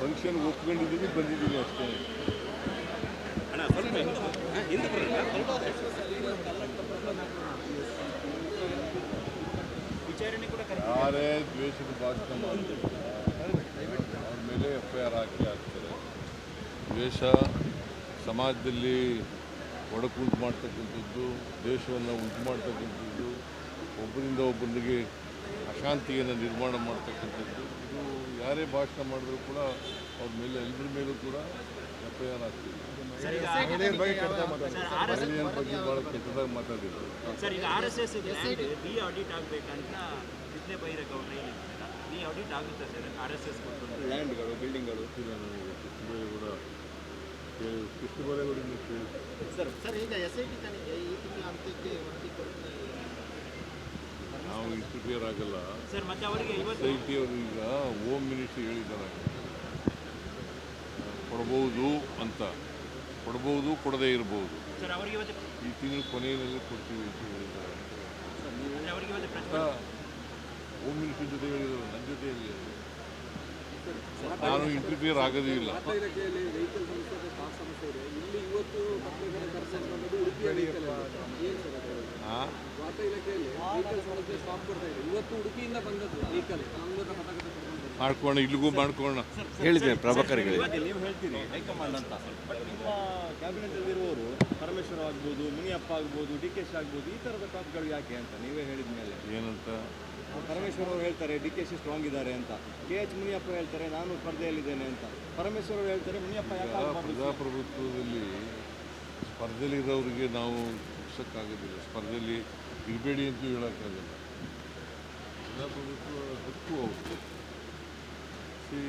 Function ಒಪ್ಕೊಂಡಿದ್ದೀವಿ ಬಂದಿದ್ದೀವಿ ಅಷ್ಟೇ ಯಾರೇ ದ್ವೇಷದ ಭಾಷಣ ಮಾಡ್ತಾರೆ ಮೇಲೆ ಎಫ್ ಐ ಆರ್ ಹಾಕಿ ಹಾಕ್ತಾರೆ. ದ್ವೇಷ ಸಮಾಜದಲ್ಲಿ ಒಡಕುಂಟು ಮಾಡ್ತಕ್ಕಂಥದ್ದು ದೇಶವನ್ನು ಉಂಟು ಮಾಡ್ತಕ್ಕಂಥದ್ದು ಒಬ್ಬರಿಂದ ಒಬ್ಬರಿಗೆ ಅಶಾಂತಿಯನ್ನು ನಿರ್ಮಾಣ ಮಾಡ್ತಕ್ಕಂಥದ್ದು ಇದು ಯಾರೇ ಭಾಷಣ ಮಾಡಿದ್ರು ಕೂಡ ಅವ್ರ ಮೇಲೆ ಎಲ್ಲರ ಮೇಲೂ ಕೂಡ ಎಫ್ ಐ ಆರ್ ಆಗ್ತಿದೆ ಮಹಿಳೆಯರ ಬಗ್ಗೆ ಭಾಳ ಕೆಟ್ಟದಾಗಿ ಮಾತಾಡಿದ್ರು. ಹೇಳಿದ್ದಾರೆ ಲ್ಯಾಂಡ್ಗಳು ಬಿಲ್ಡಿಂಗ್ಗಳು ಕೇಳಿ ಕೃಷ್ಣಬೈರೇಗೌಡರಿಂದ ಕೇಳಿ ಸರ್ ಸರ್ ಈಗ ಎಸ್ ಐ ಟಿ ತನಿಖೆ ಈ ತಿಂಗಳ ಅಂತ್ಯಕ್ಕೆ ವರದಿ ಕೊಡ್ತಾ ನಾವು ಇಂಟರ್ಫಿಯರ್ ಆಗಲ್ಲ. ಸರ್ ಮತ್ತೆ ಅವರಿಗೆ ಇವತ್ತು ಐ ಟಿ ಅವರು ಈಗ ಹೋಮ್ ಮಿನಿಸ್ಟ್ರಿ ಹೇಳಿದ್ದಾರೆ. ಕೊಡ್ಬೋದು ಅಂತ. ಕೊಡ್ಬೋದು ಕೊಡದೇ ಇರ್ಬೋದು. ಸರ್ ಅವರಿಗೆ ಇವತ್ತು ಈ ತಿಂಗಳು ಕೊನೆಯಲ್ಲಿ ಕೊಡ್ತೀವಿ ಅಂತ ಹೇಳಿದ್ದಾರೆ. ಹೋಮ್ ಮಿನಿಸ್ಟ್ರಿ ಜೊತೆ ಹೇಳಿದರು ನನ್ನ ಜೊತೆಯಲ್ಲಿ ನಾನು ಇಂಟರ್ಫಿಯರ್ ಆಗೋದೇ ಇಲ್ಲ. ಇವತ್ತು ಉಡುಪಿಯಿಂದ ಬಂದದ್ದು ವೆಹಿಕಲ್ ಮಾಡ್ಕೋಣ ಇಲ್ಲಿಗೂ ಮಾಡ್ಕೋಣ ಹೇಳಿದ್ದೇನೆ ಪ್ರಭಾಕರ್ಗೆ. ನೀವು ಹೇಳ್ತೀರಿ ಹೈಕಮಾಂಡ್ ಅಂತ. ಬಟ್ ನಿಮ್ಮ ಕ್ಯಾಬಿನೆಟ್ ಇರುವವರು ಪರಮೇಶ್ವರ ಆಗ್ಬೋದು ಮುನಿಯಪ್ಪ ಆಗ್ಬೋದು ಡಿ ಕೆ ಶಿ ಆಗ್ಬೋದು ಈ ಥರದ ಟಾಪ್ಗಳು ಯಾಕೆ ಅಂತ ನೀವೇ ಹೇಳಿದ ಮೇಲೆ. ಏನಂತ? ಪರಮೇಶ್ವರ ಅವರು ಹೇಳ್ತಾರೆ ಡಿ ಕೆ ಶಿ ಸ್ಟ್ರಾಂಗ್ ಇದ್ದಾರೆ ಅಂತ. ಕೆ ಎಚ್ ಮುನಿಯಪ್ಪ ಹೇಳ್ತಾರೆ ನಾನು ಸ್ಪರ್ಧೆಯಲ್ಲಿದ್ದೇನೆ ಅಂತ. ಪರಮೇಶ್ವರ ಅವರು ಹೇಳ್ತಾರೆ ಮುನಿಯಪ್ಪ ಯಾಕೆ? ಪ್ರಜಾಪ್ರಭುತ್ವದಲ್ಲಿ ಸ್ಪರ್ಧೆಯಲ್ಲಿರೋರಿಗೆ ನಾವು ಮುಗಿಸೋಕ್ಕಾಗೋದಿಲ್ಲ ಸ್ಪರ್ಧೆಯಲ್ಲಿ ಇರಬೇಡಿ ಅಂತೂ ಹೇಳೋಕ್ಕಾಗಲ್ಲ. ಪ್ರಜಾಪ್ರಭುತ್ವ ಹಕ್ಕು ಅವ್ರದ್ದು ಸಿ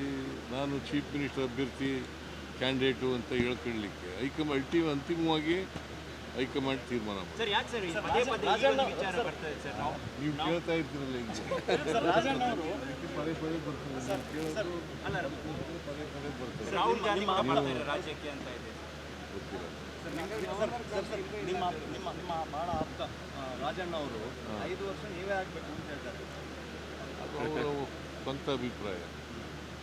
ನಾನು ಚೀಫ್ ಮಿನಿಸ್ಟರ್ ಅಭ್ಯರ್ಥಿ ಕ್ಯಾಂಡಿಡೇಟು ಅಂತ ಹೇಳ್ಕೊಳ್ಳಿಕ್ಕೆ ಹೈಕಮ್ ಅಲ್ಟಿ ಅಂತಿಮವಾಗಿ ಹೈಕಮಾಂಡ್ ತೀರ್ಮಾನ ನಾವು ನೀವು ಕೇಳ್ತಾ ಇರ್ತೀರಲ್ಲ ಹಿಂಗೆ ಪದೇ ಪದೇ ಬರ್ತದೆ ಪದೇ ಪದೇ ಬರ್ತದೆ ಗೊತ್ತಿಲ್ಲ. ನಿಮ್ಮ ನಿಮ್ಮ ನಿಮ್ಮ ಬಹಳ ಆಪ್ತ ರಾಜಣ್ಣ ಅವರು ಐದು ವರ್ಷ ನೀವೇ ಆಗ್ಬೇಕು ಅಂತ ಹೇಳ್ತಾರೆ. ಅದು ಅವರ ಸ್ವಂತ ಅಭಿಪ್ರಾಯ.